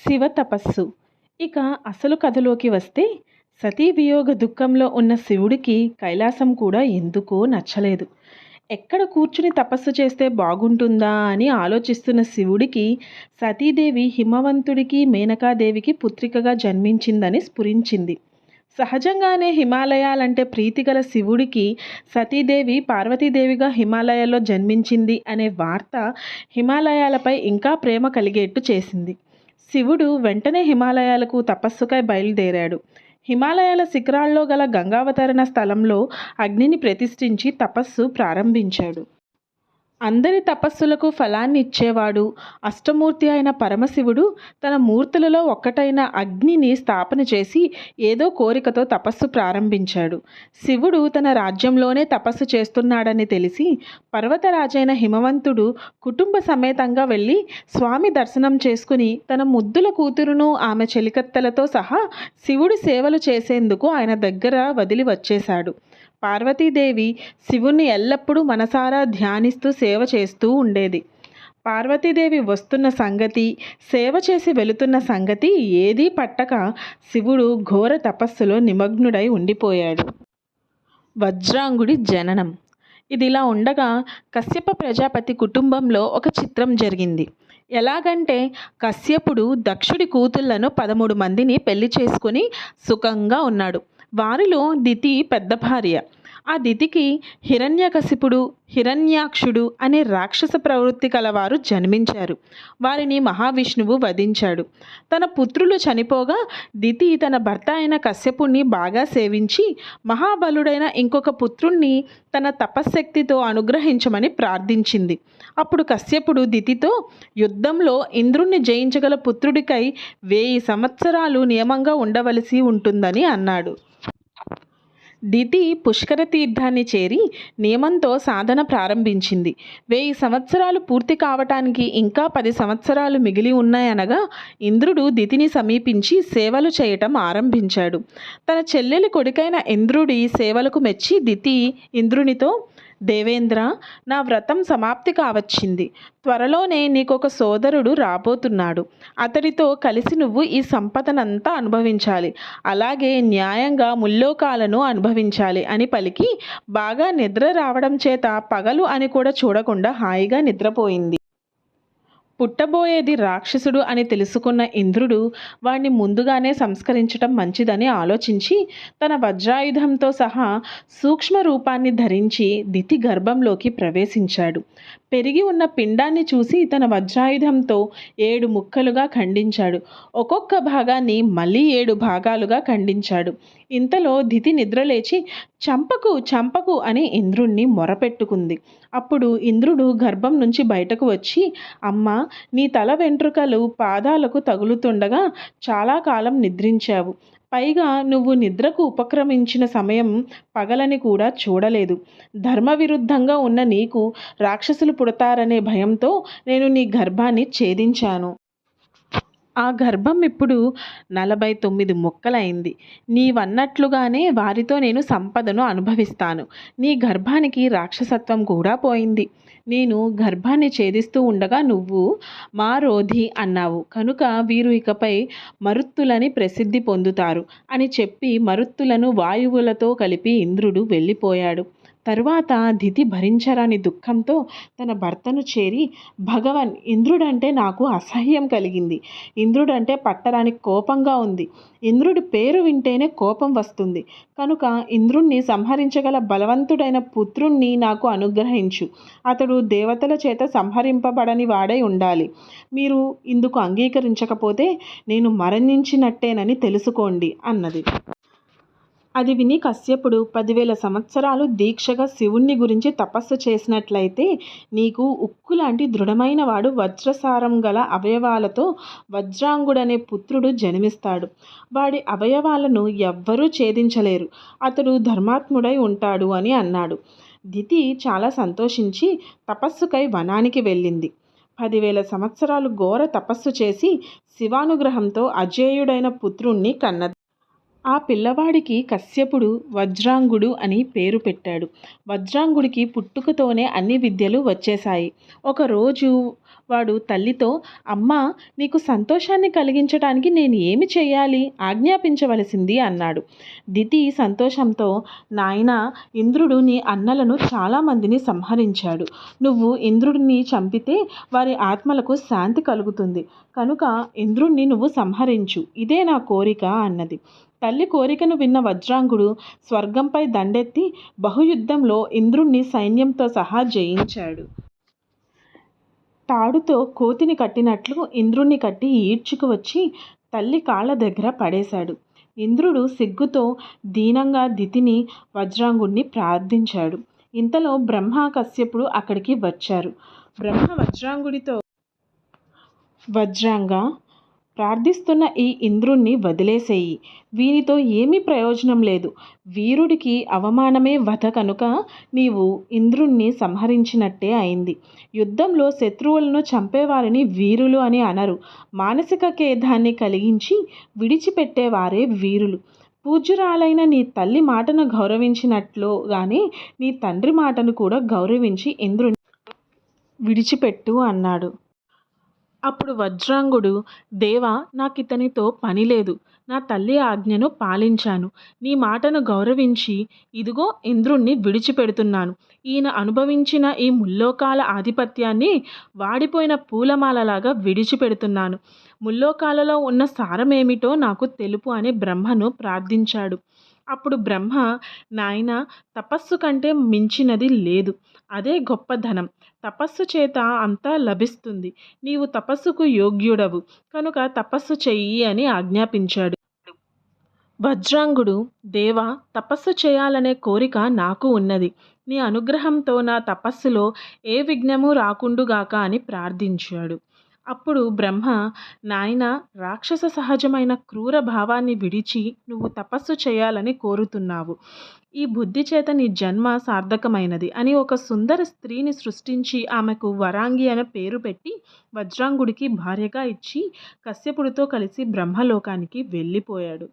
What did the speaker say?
శివ తపస్సు. ఇక అసలు కథలోకి వస్తే సతీ వియోగ దుఃఖంలో ఉన్న శివుడికి కైలాసం కూడా ఎందుకో నచ్చలేదు. ఎక్కడ కూర్చుని తపస్సు చేస్తే బాగుంటుందా అని ఆలోచిస్తున్న శివుడికి సతీదేవి హిమవంతుడికి మేనకాదేవికి పుత్రికగా జన్మించిందని స్ఫురించింది. సహజంగానే హిమాలయాలంటే ప్రీతిగల శివుడికి సతీదేవి పార్వతీదేవిగా హిమాలయాల్లో జన్మించింది అనే వార్త హిమాలయాలపై ఇంకా ప్రేమ కలిగేట్టు చేసింది. శివుడు వెంటనే హిమాలయాలకు తపస్సుకై బయలుదేరాడు. హిమాలయాల శిఖరాల్లో గల గంగావతరణ స్థలంలో అగ్నిని ప్రతిష్ఠించి తపస్సు ప్రారంభించాడు. అందరి తపస్సులకు ఫలాన్ని ఇచ్చేవాడు. అష్టమూర్తి అయిన పరమశివుడు తన మూర్తులలో ఒక్కటైన అగ్నిని స్థాపన చేసి ఏదో కోరికతో తపస్సు ప్రారంభించాడు. శివుడు తన రాజ్యంలోనే తపస్సు చేస్తున్నాడని తెలిసి పర్వతరాజైన హిమవంతుడు కుటుంబ సమేతంగా వెళ్ళి స్వామి దర్శనం చేసుకుని తన ముద్దుల కూతురును ఆమె చెలికత్తలతో సహా శివుడి సేవలు చేసేందుకు ఆయన దగ్గర వదిలి వచ్చేశాడు. పార్వతీదేవి శివుణ్ణి ఎల్లప్పుడూ మనసారా ధ్యానిస్తూ సేవ చేస్తూ ఉండేది. పార్వతీదేవి వస్తున్న సంగతి సేవ చేసి వెళుతున్న సంగతి ఏదీ పట్టక శివుడు ఘోర తపస్సులో నిమగ్నుడై ఉండిపోయాడు. వజ్రాంగుడి జననం. ఇదిలా ఉండగా కశ్యప ప్రజాపతి కుటుంబంలో ఒక చిత్రం జరిగింది. ఎలాగంటే కశ్యపుడు దక్షుడి కూతుళ్ళను పదమూడు మందిని పెళ్ళి చేసుకుని సుఖంగా ఉన్నాడు. వారిలో దితి పెద్ద భార్య. ఆ దితికి హిరణ్యకశిపుడు హిరణ్యాక్షుడు అనే రాక్షస ప్రవృత్తి కలవారు జన్మించారు. వారిని మహావిష్ణువు వధించాడు. తన పుత్రులు చనిపోగా దితి తన భర్త అయిన కశ్యపుణ్ణి బాగా సేవించి మహాబలుడైన ఇంకొక పుత్రుణ్ణి తన తపశ్శక్తితో అనుగ్రహించమని ప్రార్థించింది. అప్పుడు కశ్యపుడు దితితో యుద్ధంలో ఇంద్రుణ్ణి జయించగల పుత్రుడికై వేయి సంవత్సరాలు నియమంగా ఉండవలసి ఉంటుందని అన్నాడు. దితి పుష్కర తీర్థాన్ని చేరి నియమంతో సాధన ప్రారంభించింది. వెయ్యి సంవత్సరాలు పూర్తి కావటానికి ఇంకా పది సంవత్సరాలు మిగిలి ఉన్నాయనగా ఇంద్రుడు దితిని సమీపించి సేవలు చేయటం ఆరంభించాడు. తన చెల్లెలి కొడుకైన ఇంద్రుడి సేవలకు మెచ్చి దితి ఇంద్రునితో దేవేంద్ర నా వ్రతం సమాప్తి కావచ్చింది. త్వరలోనే నీకొక సోదరుడు రాబోతున్నాడు. అతడితో కలిసి నువ్వు ఈ సంపదనంతా అనుభవించాలి. అలాగే న్యాయంగా ముల్లోకాలను అనుభవించాలి అని పలికి బాగా నిద్ర రావడం చేత పగలు అని కూడా చూడకుండా హాయిగా నిద్రపోయింది. పుట్టబోయేది రాక్షసుడు అని తెలుసుకున్న ఇంద్రుడు వాణ్ణి ముందుగానే సంస్కరించటం మంచిదని ఆలోచించి తన వజ్రాయుధంతో సహా సూక్ష్మ రూపాన్ని ధరించి దితి గర్భంలోకి ప్రవేశించాడు. పెరిగి ఉన్న పిండాన్ని చూసి తన వజ్రాయుధంతో ఏడు ముక్కలుగా ఖండించాడు. ఒక్కొక్క భాగాన్ని మళ్ళీ ఏడు భాగాలుగా ఖండించాడు. ఇంతలో దితి నిద్రలేచి చంపకు చంపకు అని ఇంద్రుణ్ణి మొరపెట్టుకుంది. అప్పుడు ఇంద్రుడు గర్భం నుంచి బయటకు వచ్చి అమ్మ నీ తల వెంట్రుకలు పాదాలకు తగులుతుండగా చాలా కాలం నిద్రించావు. పైగా నువ్వు నిద్రకు ఉపక్రమించిన సమయం పగలని కూడా చూడలేదు. ధర్మ విరుద్ధంగా ఉన్న నీకు రాక్షసులు పుడతారనే భయంతో నేను నీ గర్భాన్ని ఛేదించాను. ఆ గర్భం ఇప్పుడు నలభై తొమ్మిది మొక్కలైంది. నీవన్నట్లుగానే వారితో నేను సంపదను అనుభవిస్తాను. నీ గర్భానికి రాక్షసత్వం కూడా పోయింది. నేను గర్భాన్ని ఛేదిస్తూ ఉండగా నువ్వు మా రోధి అన్నావు. కనుక వీరు ఇకపై మరుత్తులని ప్రసిద్ధి పొందుతారు అని చెప్పి మరుత్తులను వాయువులతో కలిపి ఇంద్రుడు వెళ్ళిపోయాడు. తరువాత దితి భరించరాని దుఃఖంతో తన భర్తను చేరి భగవన్ ఇంద్రుడంటే నాకు అసహ్యం కలిగింది. ఇంద్రుడంటే పట్టరాని కోపంగా ఉంది. ఇంద్రుడి పేరు వింటేనే కోపం వస్తుంది. కనుక ఇంద్రుణ్ణి సంహరించగల బలవంతుడైన పుత్రుణ్ణి నాకు అనుగ్రహించు. అతడు దేవతల చేత సంహరింపబడని వాడై ఉండాలి. మీరు ఇందుకు అంగీకరించకపోతే నేను మరణించినట్టేనని తెలుసుకోండి అన్నది. అది విని కశ్యపుడు పదివేల సంవత్సరాలు దీక్షగా శివుణ్ణి గురించి తపస్సు చేసినట్లయితే నీకు ఉక్కు లాంటి దృఢమైన వాడు వజ్రసారం గల అవయవాలతో వజ్రాంగుడనే పుత్రుడు జన్మిస్తాడు. వాడి అవయవాలను ఎవ్వరూ ఛేదించలేరు. అతడు ధర్మాత్ముడై ఉంటాడు అని అన్నాడు. దితి చాలా సంతోషించి తపస్సుకై వనానికి వెళ్ళింది. పదివేల సంవత్సరాలు ఘోర తపస్సు చేసి శివానుగ్రహంతో అజేయుడైన పుత్రుణ్ణి కన్నది. ఆ పిల్లవాడికి కశ్యపుడు వజ్రాంగుడు అని పేరు పెట్టాడు. వజ్రాంగుడికి పుట్టుకతోనే అన్ని విద్యలు వచ్చేశాయి. ఒకరోజు వాడు తల్లితో అమ్మ నీకు సంతోషాన్ని కలిగించటానికి నేను ఏమి చేయాలి? ఆజ్ఞాపించవలసింది అన్నాడు. దితి సంతోషంతో నాయన ఇంద్రుడు నీ అన్నలను చాలామందిని సంహరించాడు. నువ్వు ఇంద్రుడిని చంపితే వారి ఆత్మలకు శాంతి కలుగుతుంది. కనుక ఇంద్రుణ్ణి నువ్వు సంహరించు. ఇదే నా కోరిక అన్నది. తల్లి కోరికను విన్న వజ్రాంగుడు స్వర్గంపై దండెత్తి బహుయుద్ధంలో ఇంద్రుణ్ణి సైన్యంతో సహా జయించాడు. తాడుతో కోతిని కట్టినట్లు ఇంద్రుణ్ణి కట్టి ఈడ్చుకు వచ్చి తల్లి కాళ్ళ దగ్గర పడేశాడు. ఇంద్రుడు సిగ్గుతో దీనంగా దితిని వజ్రాంగుడిని ప్రార్థించాడు. ఇంతలో బ్రహ్మ కశ్యపుడు అక్కడికి వచ్చారు. బ్రహ్మ వజ్రాంగుడితో వజ్రాంగ ప్రార్థిస్తున్న ఈ ఇంద్రుణ్ణి వదిలేసేయి. వీనితో ఏమీ ప్రయోజనం లేదు. వీరుడికి అవమానమే వధ కనుక నీవు ఇంద్రుణ్ణి సంహరించినట్టే అయింది. యుద్ధంలో శత్రువులను చంపేవారిని వీరులు అని అనరు. మానసిక ఖేదాన్ని కలిగించి విడిచిపెట్టేవారే వీరులు. పూజ్యురాలైన నీ తల్లి మాటను గౌరవించినట్లుగానే నీ తండ్రి మాటను కూడా గౌరవించి ఇంద్రుని విడిచిపెట్టు అన్నాడు. అప్పుడు వజ్రాంగుడు దేవా నాకితనితో పని లేదు. నా తల్లి ఆజ్ఞను పాలించాను. నీ మాటను గౌరవించి ఇదిగో ఇంద్రుణ్ణి విడిచిపెడుతున్నాను. ఈయన అనుభవించిన ఈ ముల్లోకాల ఆధిపత్యాన్ని వాడిపోయిన పూలమాలలాగా విడిచిపెడుతున్నాను. ముల్లోకాలలో ఉన్న సారమేమిటో నాకు తెలుపు అని బ్రహ్మను ప్రార్థించాడు. అప్పుడు బ్రహ్మ నాయన తపస్సు కంటే మించినది లేదు. అదే గొప్పధనం తపస్సు చేత అంతా లభిస్తుంది. నీవు తపస్సుకు యోగ్యుడవు. కనుక తపస్సు చెయ్యి అని ఆజ్ఞాపించాడు. వజ్రాంగుడు దేవ తపస్సు చేయాలనే కోరిక నాకు ఉన్నది. నీ అనుగ్రహంతో నా తపస్సులో ఏ విఘ్నము రాకుండుగాక అని ప్రార్థించాడు. అప్పుడు బ్రహ్మ నాయన రాక్షస సహజమైన క్రూర భావాన్ని విడిచి నువ్వు తపస్సు చేయాలని కోరుతున్నావు. ఈ బుద్ధి చేత నీ జన్మ సార్థకమైనది అని ఒక సుందర స్త్రీని సృష్టించి ఆమెకు వరాంగి అనే పేరు పెట్టి వజ్రాంగుడికి భార్యగా ఇచ్చి కశ్యపుడితో కలిసి బ్రహ్మలోకానికి వెళ్ళిపోయాడు.